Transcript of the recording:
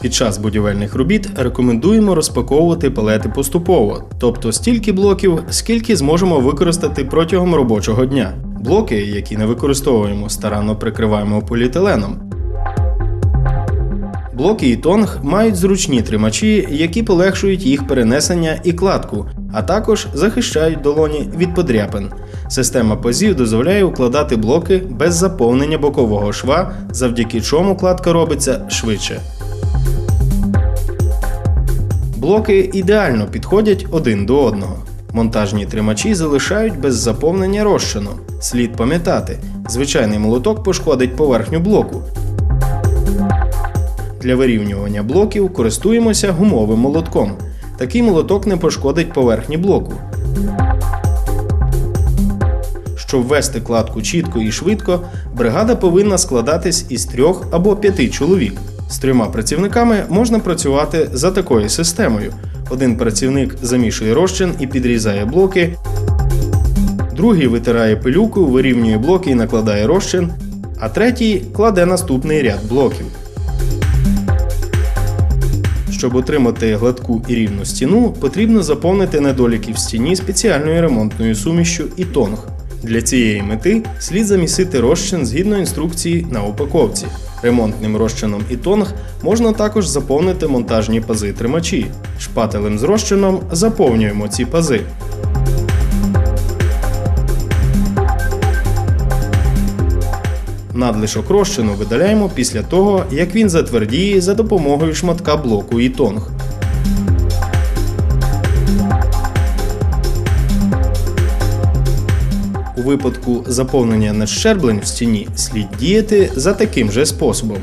Під час будівельних робіт рекомендуємо розпаковувати палети поступово, тобто стільки блоків, скільки зможемо використати протягом робочого дня. Блоки, які не використовуємо, старанно прикриваємо поліетиленом. Блоки і тонг мають зручні тримачі, які полегшують їх перенесення і кладку, а також захищають долоні від подряпин. Система пазів дозволяє укладати блоки без заповнення бокового шва, завдяки чому кладка робиться швидше. Блоки ідеально підходять один до одного. Монтажні тримачі залишають без заповнення розчину. Слід пам'ятати, звичайний молоток пошкодить поверхню блоку. Для вирівнювання блоків користуємося гумовим молотком. Такий молоток не пошкодить поверхні блоку. Щоб ввести кладку чітко і швидко, бригада повинна складатись із трьох або п'яти чоловік. З трьома працівниками можна працювати за такою системою: один працівник замішує розчин і підрізає блоки, другий витирає пилюку, вирівнює блоки і накладає розчин, а третій кладе наступний ряд блоків. Щоб отримати гладку і рівну стіну, потрібно заповнити недоліки в стіні спеціальною ремонтною сумішю і тонг. Для цієї мети слід замісити розчин згідно інструкції на упаковці. Ремонтним розчином і тонг можна також заповнити монтажні пази тримачі. Шпателем з розчином заповнюємо ці пази. Надлишок розчину видаляємо після того, як він затвердіє за допомогою шматка блоку і тонг. Випадку заповнення нащерблень в стіні слід діяти за таким же способом.